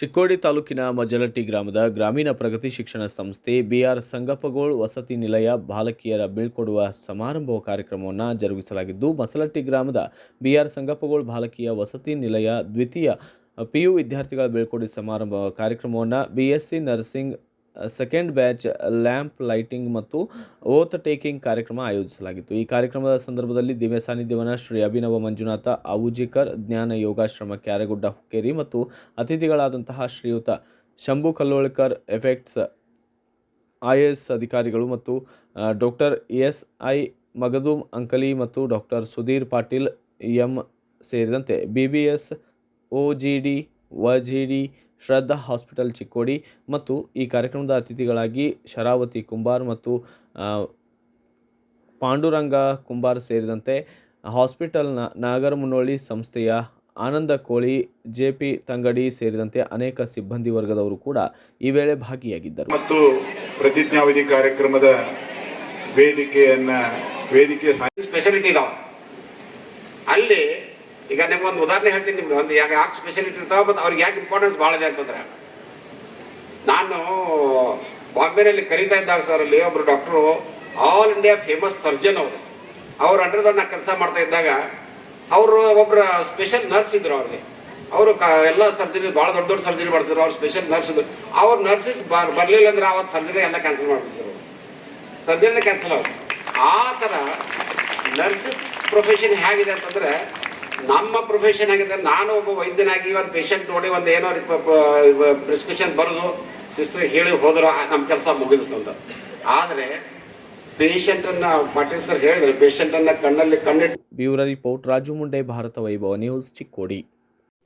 ಚಿಕ್ಕೋಡಿ ತಾಲೂಕಿನ ಮಜಲಟ್ಟಿ ಗ್ರಾಮದ ಗ್ರಾಮೀಣ ಪ್ರಗತಿ ಶಿಕ್ಷಣ ಸಂಸ್ಥೆ ಬಿಆರ್ ಸಂಗಪ್ಪಗೋಳ್ ವಸತಿ ನಿಲಯ ಬಾಲಕಿಯರ ಬೀಳ್ಕೊಡುವ ಸಮಾರಂಭ ಕಾರ್ಯಕ್ರಮವನ್ನು ಜರುಗಿಸಲಾಗಿದ್ದು, ಮಸಲಟ್ಟಿ ಗ್ರಾಮದ ಬಿಆರ್ ಸಂಗಪ್ಪಗೋಳ್ ಬಾಲಕಿಯ ವಸತಿ ನಿಲಯ ದ್ವಿತೀಯ ಪಿಯು ವಿದ್ಯಾರ್ಥಿಗಳ ಬೀಳ್ಕೊಡುವ ಸಮಾರಂಭ ಕಾರ್ಯಕ್ರಮವನ್ನು BSc nursing second batch lamp lighting ಮತ್ತು ಓತ್ ಟೇಕಿಂಗ್ ಕಾರ್ಯಕ್ರಮ ಆಯೋಜಿಸಲಾಗಿತ್ತು. ಈ ಕಾರ್ಯಕ್ರಮದ ಸಂದರ್ಭದಲ್ಲಿ ದಿವ್ಯ ಸಾನ್ನಿಧ್ಯವನ್ನು ಶ್ರೀ ಅಭಿನವ ಮಂಜುನಾಥ, ಆವುಜಿಕರ್, ಜ್ಞಾನ ಯೋಗಾಶ್ರಮ ಕ್ಯಾರೆಗುಡ್ಡ ಹುಕ್ಕೇರಿ ಮತ್ತು ಅತಿಥಿಗಳಾದಂತಹ ಶ್ರೀಯುತ ಶಂಭು ಕಲ್ಲೋಳ್ಕರ್ ಎಫೆಕ್ಟ್ಸ್ ಐ ಎಸ್ ಅಧಿಕಾರಿಗಳು ಮತ್ತು doctor S I Magadum Ankali ಮತ್ತು ಡಾಕ್ಟರ್ ಸುಧೀರ್ ಪಾಟೀಲ್ ಎಂ ಸೇರಿದಂತೆ B B S O G D ವ G D Shraddha hospital Chikkodi ಮತ್ತು ಈ ಕಾರ್ಯಕ್ರಮದ ಅತಿಥಿಗಳಾಗಿ ಶರಾವತಿ ಕುಂಬಾರ್ ಮತ್ತು ಪಾಂಡುರಂಗ ಕುಂಬಾರ್ ಸೇರಿದಂತೆ ಹಾಸ್ಪಿಟಲ್ನ ನಾಗರಮುನ್ನೋಳಿ ಸಂಸ್ಥೆಯ ಆನಂದ ಕೋಳಿ, ಜೆ ಪಿ ತಂಗಡಿ ಸೇರಿದಂತೆ ಅನೇಕ ಸಿಬ್ಬಂದಿ ವರ್ಗದವರು ಕೂಡ ಈ ವೇಳೆ ಭಾಗಿಯಾಗಿದ್ದರು. ಮತ್ತು ಪ್ರತಿಜ್ಞಾವಿಧಿ ಕಾರ್ಯಕ್ರಮದ ವೇದಿಕೆಯನ್ನ ವೇದಿಕೆ ಸ್ಪೆಷಾಲಿಟಿ ಇದಾವೆ. ಅಲ್ಲಿ ಈಗ ನಿಮ್ಗೆ ಒಂದು ಉದಾಹರಣೆ ಹೇಳ್ತೀನಿ ನಿಮ್ಗೆ. ಒಂದು ಯಾಕೆ ಯಾಕೆ ಸ್ಪೆಷಾಲಿಟಿ ಇರ್ತಾವೆ ಮತ್ತು ಅವ್ರಿಗೆ ಯಾಕೆ ಇಂಪಾರ್ಟೆನ್ಸ್ ಭಾಳ ಇದೆ ಅಂತಂದ್ರೆ. ನಾನು ಬಾಂಬೆನಲ್ಲಿ ಕರೀತಾ ಇದ್ದಾಗ ಸರ್ ಅಲ್ಲಿ ಒಬ್ರು doctor all India famous surgeon ಅವರು. ಅವ್ರ ಅಂಡರ್ದಾಗ ದೊಡ್ಡ ಕೆಲಸ ಮಾಡ್ತಾ ಇದ್ದಾಗ, ಅವರು ಒಬ್ಬರು ಸ್ಪೆಷಲ್ ನರ್ಸ್ ಇದ್ರು ಅವ್ರಿಗೆ. ಅವರು ಎಲ್ಲ ಸರ್ಜರಿ ಭಾಳ ದೊಡ್ಡ ದೊಡ್ಡ ಸರ್ಜರಿ ಮಾಡ್ತಿದ್ರು. ಅವ್ರು ಸ್ಪೆಷಲ್ ನರ್ಸ್ ಇದ್ರು. ಅವ್ರ ನರ್ಸಸ್ ಬರ್ ಬರಲಿಲ್ಲ ಅಂದ್ರೆ ಅವತ್ತು ಸರ್ಜರಿ ಎಲ್ಲ ಕ್ಯಾನ್ಸಲ್ ಮಾಡ್ತಿದ್ರು ಸರ್ಜರಿನ ಕ್ಯಾನ್ಸಲ್ ಆಗುತ್ತೆ ಆ ಥರ ನರ್ಸಸ್ ಪ್ರೊಫೆಷನ್ ಹೇಗಿದೆ ಅಂತಂದ್ರೆ ನಮ್ಮ ಪ್ರೊಫೆಷನ್ ಆಗಿದೆ ನಾನು ಒಬ್ಬ ವೈದ್ಯನಾಗಿ ಒಂದು ಪೇಷಂಟ್ ನೋಡಿ ಒಂದು ಏನೋ ಪ್ರಿಸ್ಕ್ರಿಪ್ಷನ್ ಬರೋದು ಸಿಸ್ಟರ್ ಹೇಳಿ ಹೋದ್ರೆ ನಮ್ಮ ಕೆಲಸ ಮುಗಿದು ಅಂತ. ಆದರೆ ಪೇಷಂಟನ್ನು ಪಾಟೀಲ್ ಸರ್ ಹೇಳಿದ್ರೆ ಪೇಷಂಟನ್ನು ಕಣ್ಣಲ್ಲಿ ಕಣ್ಣಿಟ್ಟು bureau report Raju Munde, Bharata Vaibhava news Chikkodi.